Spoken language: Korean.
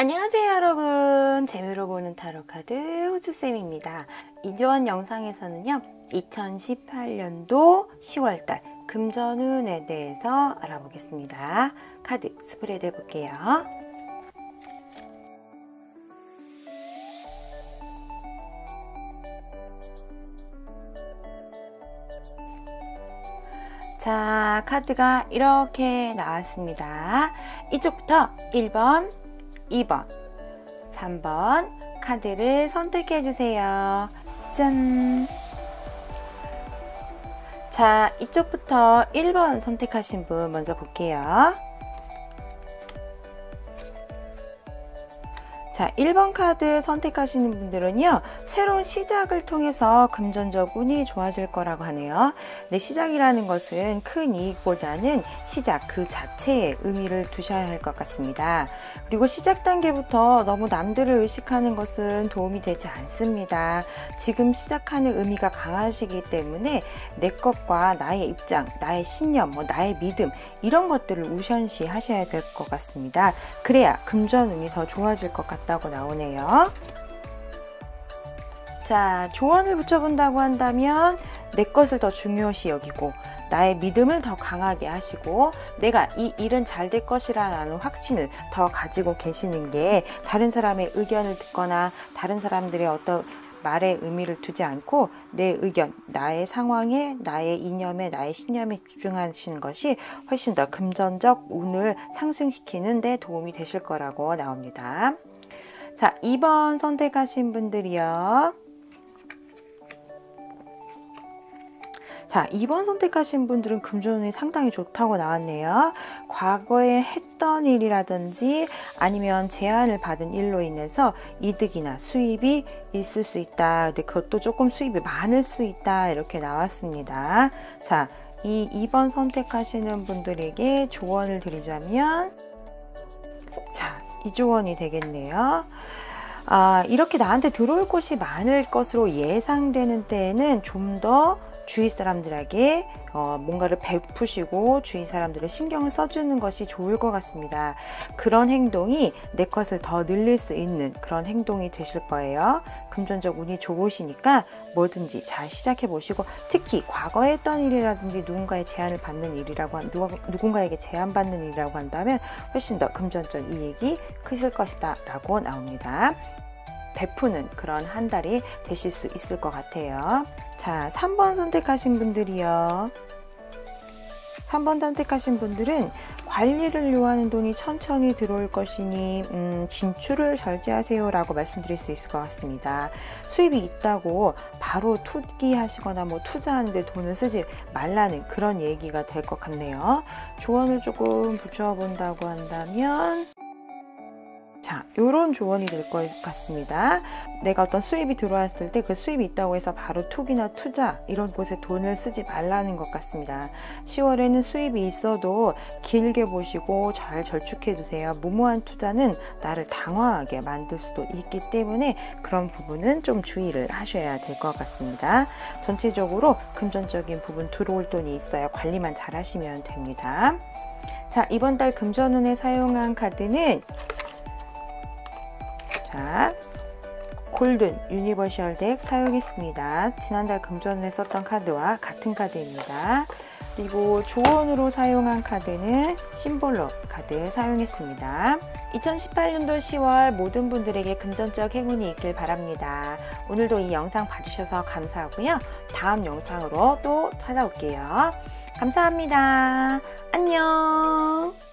안녕하세요 여러분. 재미로 보는 타로카드 호수쌤입니다. 이전 영상에서는요 2018년도 10월달 금전운에 대해서 알아보겠습니다. 카드 스프레드 해볼게요. 자 카드가 이렇게 나왔습니다. 이쪽부터 1번 2번, 3번 카드를 선택해 주세요. 짠! 자, 이쪽부터 1번 선택하신 분 먼저 볼게요. 자, 1번 카드 선택하시는 분들은요, 새로운 시작을 통해서 금전적 운이 좋아질 거라고 하네요. 네, 시작이라는 것은 큰 이익보다는 시작 그 자체에 의미를 두셔야 할 것 같습니다. 그리고 시작 단계부터 너무 남들을 의식하는 것은 도움이 되지 않습니다. 지금 시작하는 의미가 강하시기 때문에 내 것과 나의 입장, 나의 신념, 뭐 나의 믿음 이런 것들을 우선시 하셔야 될 것 같습니다. 그래야 금전 운이 더 좋아질 것 같다. 있다고 나오네요. 자, 조언을 붙여본다고 한다면 내 것을 더 중요시 여기고 나의 믿음을 더 강하게 하시고 내가 이 일은 잘 될 것이라는 확신을 더 가지고 계시는 게 다른 사람의 의견을 듣거나 다른 사람들의 어떤 말에 의미를 두지 않고 내 의견, 나의 상황에, 나의 이념에, 나의 신념에 집중하시는 것이 훨씬 더 금전적 운을 상승시키는 데 도움이 되실 거라고 나옵니다. 자, 2번 선택하신 분들이요. 자, 2번 선택하신 분들은 금전운이 상당히 좋다고 나왔네요. 과거에 했던 일이라든지 아니면 제안을 받은 일로 인해서 이득이나 수입이 있을 수 있다. 근데 그것도 조금 수입이 많을 수 있다. 이렇게 나왔습니다. 자, 이 2번 선택하시는 분들에게 조언을 드리자면 자, 이조원이 되겠네요. 아, 이렇게 나한테 들어올 것이 많을 것으로 예상되는 때에는 좀더 주위 사람들에게 어, 뭔가를 베푸시고 주위 사람들을 신경을 써주는 것이 좋을 것 같습니다. 그런 행동이 내 것을 더 늘릴 수 있는 그런 행동이 되실 거예요. 금전적 운이 좋으시니까 뭐든지 잘 시작해 보시고 특히 과거에 했던 일이라든지 누군가의 제안을 받는 일이라고 한, 누군가에게 제안받는 일이라고 한다면 훨씬 더 금전적 이익이 크실 것이다 라고 나옵니다. 베푸는 그런 한 달이 되실 수 있을 것 같아요. 자, 3번 선택하신 분들이요. 3번 선택하신 분들은 관리를 요하는 돈이 천천히 들어올 것이니 음, 진출을 절제하세요 라고 말씀드릴 수 있을 것 같습니다. 수입이 있다고 바로 투기하시거나 뭐 투자하는데 돈을 쓰지 말라는 그런 얘기가 될 것 같네요. 조언을 조금 붙여본다고 한다면 자, 요런 조언이 될 것 같습니다. 내가 어떤 수입이 들어왔을 때 그 수입이 있다고 해서 바로 투기나 투자 이런 곳에 돈을 쓰지 말라는 것 같습니다. 10월에는 수입이 있어도 길게 보시고 잘 절축해 두세요. 무모한 투자는 나를 당황하게 만들 수도 있기 때문에 그런 부분은 좀 주의를 하셔야 될 것 같습니다. 전체적으로 금전적인 부분 들어올 돈이 있어요. 관리만 잘 하시면 됩니다. 자, 이번 달 금전운에 사용한 카드는 자, 골든 유니버셜 덱 사용했습니다. 지난달 금전에 썼던 카드와 같은 카드입니다. 그리고 조언으로 사용한 카드는 심볼로 카드 사용했습니다. 2018년도 10월 모든 분들에게 금전적 행운이 있길 바랍니다. 오늘도 이 영상 봐주셔서 감사하고요. 다음 영상으로 또 찾아올게요. 감사합니다. 안녕